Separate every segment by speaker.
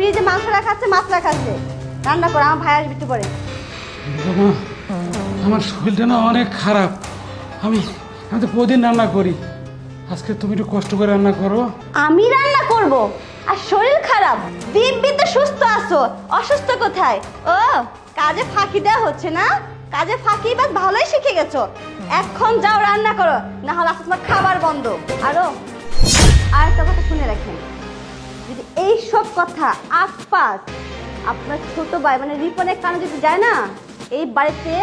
Speaker 1: ফ্রিজে মাংস রাখা আছে মাছ রাখা আছে। রান্না করো আমার ভাই আসবে একটু পরে।
Speaker 2: বাবা আমার শরীরটা না অনেক খারাপ। আমি আমি তো প্রতিদিন রান্না করি। আজকে তুমি একটু কষ্ট করে রান্না করো।
Speaker 1: আমি রান্না করব? আর শরীর খারাপ। দিব্যি তো সুস্থ আছো। অসুস্থ কোথায়? ও কাজে ফাঁকি দেওয়া হচ্ছে না? কাজে ফাঁকি বাস ভালোই শিখে গেছো। এখন যাও রান্না করো না হলে আজকে তোমার খাবার বন্ধ। আরও আর একটা কথা শুনে কথা আশপাশ। আপনার ছোট ভাই মানে রিপনের কানে যদি যায় না এই বাড়িতে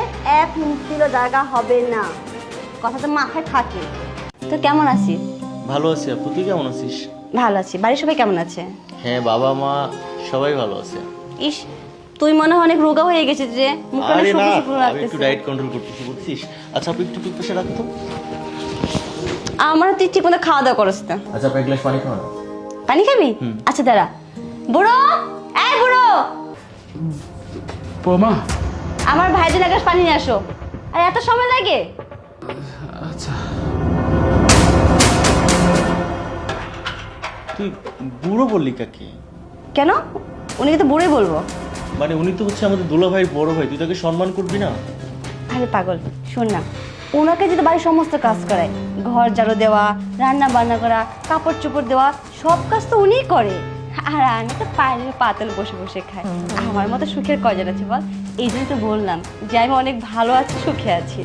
Speaker 1: এক মুক্তিরও জায়গা হবে না। কথাটা মাথায় থাকে। তো কেমন আছিস?
Speaker 3: ভালো আছি আপু তুই কেমন আছিস?
Speaker 1: ভালো আছি। বাড়ির সবাই কেমন আছে?
Speaker 3: হ্যাঁ বাবা মা সবাই ভালো আছে।
Speaker 1: ইস তুই মনে হয় অনেক রোগা হয়ে গেছিস যে। মুখটা
Speaker 3: আরে না আমি একটু ডায়েট কন্ট্রোল করতেছি বুঝছিস? আচ্ছা আপু একটু টুকপাশে রাখতো
Speaker 1: আমার তুই ঠিক মতো খাওয়া দাওয়া করস না।
Speaker 3: আচ্ছা আপু এক গ্লাস পানি খাও না
Speaker 1: পানি খাবি? আচ্ছা দাঁড়া। বুড়ো? এই বুড়ো!
Speaker 2: বৌমা।
Speaker 1: আমার ভাইদের এক গ্লাস পানি নিয়ে আসো। আর এত সময় লাগে?
Speaker 2: আচ্ছা।
Speaker 3: তুই বুড়ো বললি কাকে?
Speaker 1: কেন? উনিকে তো বুড়োই বলব।
Speaker 3: মানে উনি তো হচ্ছে আমাদের দুলা ভাইয়ের বড় ভাই। তুই তাকে সম্মান করবি না?
Speaker 1: আরে পাগল শোন না। ওনাকে যদি বাড়ির সমস্ত কাজ করায় ঘর ঝাড়ু দেওয়া রান্না বান্না করা কাপড় চোপড় দেওয়া সব কাজ তো উনিই করে। আর আমি তো পায়ের পাতল বসে বসে খাই। আমার মতো সুখের কজন আছে বল? এই জন্য তো বললাম যে আমি অনেক ভালো আছি সুখে আছি।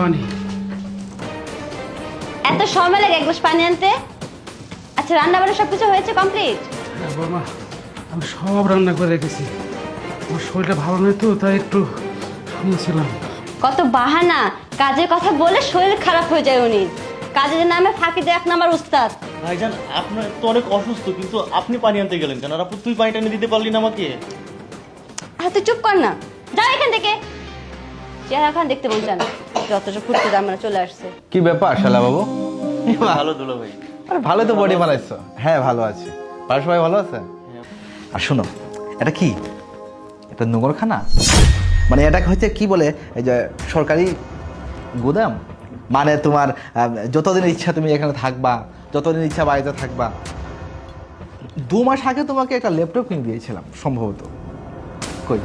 Speaker 2: পানি।
Speaker 1: এত সময় লাগে এক গ্লাস পানি আনতে? আচ্ছা রান্না বান্না সব কিছু হয়েছে কমপ্লিট
Speaker 2: হ্যাঁ আমি সব রান্না করে রেখেছি। শরীরটা ভালো নয় তো তাই একটু শুনেছিলাম।
Speaker 1: কত বাহানা কাজের কথা বলে শরীর খারাপ হয়ে যায় উনি। কাজের নামে ফাঁকি দেয় এক নাম্বার উস্তাদ।
Speaker 3: ভাইজান আপনার তো অনেক অসুস্থ কিন্তু আপনি পানি আনতে গেলেন কেন? আর আপু তুই পানিটা এনে দিতে পারলি না আমাকে।
Speaker 1: হ্যাঁ তুই চুপ কর না। যা এখান থেকে। চেহারা খান দেখতে বলছেন। যতটা ফুটতে আমরা চলে আসছে।
Speaker 4: কি ব্যাপার শালা বাবু?
Speaker 3: ভালো দুলা ভাই।
Speaker 4: আরে ভালো তো বডি বানাইছো। হ্যাঁ ভালো আছি। বাড়ির সবাই ভালো আছে আর শোনো এটা কি? এটা নোংরখানা? মানে এটাকে হচ্ছে কি বলে এই যে সরকারি গুদাম? মানে তোমার যতদিন ইচ্ছা তুমি এখানে থাকবা যতদিন ইচ্ছা বাড়িতে থাকবা। দু মাস আগে তোমাকে একটা ল্যাপটপ কিনে দিয়েছিলাম সম্ভবত। কই?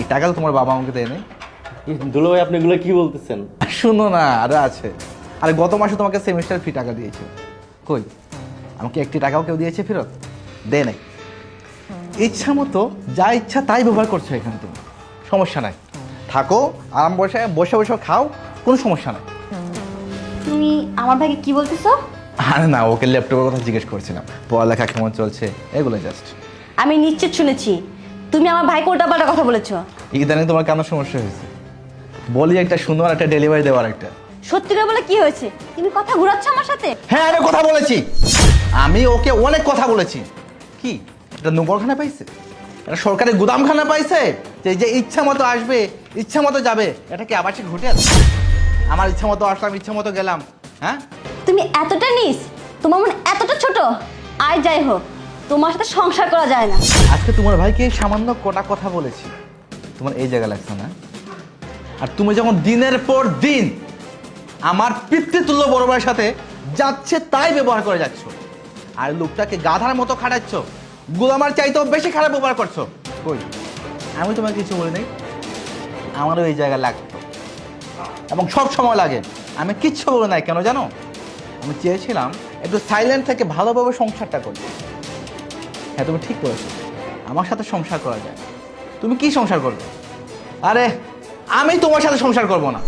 Speaker 4: এই টাকা তো তোমার বাবা আমাকে দেয় নাই
Speaker 3: দুলা ভাই আপনি এগুলো কি বলতেছেন?
Speaker 4: শুনো না আরে আছে। আরে গত মাসে তোমাকে সেমিস্টার ফি টাকা দিয়েছে। কই? আমাকে একটি টাকাও কেউ দিয়েছে ফেরত? দেয় নাই। ইচ্ছা মতো যা ইচ্ছা তাই ব্যবহার করছ এখানে তুমি সমস্যা নাই। থাকো আরাম বসে বসে বসে খাও কোনো সমস্যা নাই।
Speaker 1: তুমি আমার ভাইকে কি বলতেছো?
Speaker 4: আরে না ওকে ল্যাপটপের কথা জিজ্ঞেস করছিলাম। পড়ালেখা কেমন চলছে? এগুলো জাস্ট
Speaker 1: আমি নিশ্চিত শুনেছি। তুমি আমার ভাইকে উল্টাপাল্টা কথা বলেছ।
Speaker 4: ইদানিং তোমার কেন সমস্যা হয়েছে? বলি একটা সুন্দর একটা ডেলিভারি দেওয়ার একটা।
Speaker 1: সত্যি করে বলে কি হয়েছে? তুমি কথা ঘুরাচ্ছ আমার সাথে?
Speaker 4: হ্যাঁ আমি কথা বলেছি। আমি ওকে অনেক কথা বলেছি। কি? এটা নোংরখানা পাইছে? এটা সরকারি গুদামখানা পাইছে? যে যে ইচ্ছা মতো আসবে ইচ্ছা মতো যাবে এটা কি আবাসিক হোটেল? আমার ইচ্ছা মতো আসলাম ইচ্ছা মতো গেলাম হ্যাঁ?
Speaker 1: তুমি এতটা নিস তোমার মন এতটা ছোট আয় যাই হোক তোমার সাথে সংসার করা যায় না।
Speaker 4: আজকে তোমার ভাইকে সামান্য কটা কথা বলেছি। তোমার এই জায়গা লাগছে না? আর তুমি যখন দিনের পর দিন আমার পিতৃতুল্য বড় ভাইয়ের সাথে যাচ্ছে তাই ব্যবহার করে যাচ্ছ। আর লোকটাকে গাধার মতো খাটাচ্ছ গোলামার চাইতেও বেশি খারাপ ব্যবহার করছ। কই? আমি তোমাকে কিছু বলি নাই। আমারও এই জায়গা লাগতো। এবং সব সময় লাগে। আমি কিচ্ছু বলে নাই কেন জানো? আমি চেয়েছিলাম একটু সাইলেন্ট থেকে ভালোভাবে সংসারটা করতে হ্যাঁ তুমি ঠিক করেছ আমার সাথে সংসার করা যায়। তুমি কি সংসার করবে? আরে আমি তোমার সাথে সংসার করব না।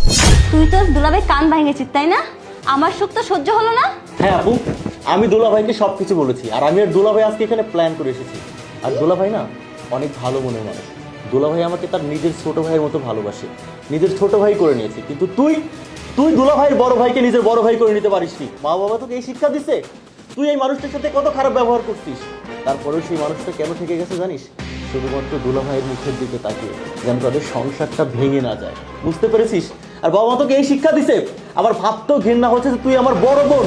Speaker 1: তুই তো দুলাভাই কান ভাঙেছিস তাই না? আমার সুখ তো সহ্য হলো না?
Speaker 3: হ্যাঁ আপু। আমি দোলা ভাইকে সব কিছু বলেছি, আর আমি আর দোলা ভাই আজকে এখানে প্ল্যান করে এসেছি। আর দোলা ভাই না অনেক ভালো মনের মানুষ। দোলা ভাই আমাকে তার নিজের ছোট ভাইয়ের মতো ভালোবাসে। নিজের ছোট ভাই করে নিয়েছে। কিন্তু তুই তুই দোলা ভাইয়ের বড় ভাইকে নিজের বড় ভাই করে নিতে পারিসনি মা বাবা তোকে এই শিক্ষা দিছে? তুই এই মানুষটার সাথে কত খারাপ ব্যবহার করছিস? তারপরেও সেই মানুষটা কেন থেকে গেছে জানিস? শুধুমাত্র দুলা ভাইয়ের মুখের দিকে তাকিয়ে যেন তাদের সংসারটা ভেঙে না যায়। বুঝতে পেরেছিস? আর বাবা মা তোকে এই শিক্ষা দিছে? আবার ভাবতেও ঘৃণা হচ্ছে যে তুই আমার বড় বোন।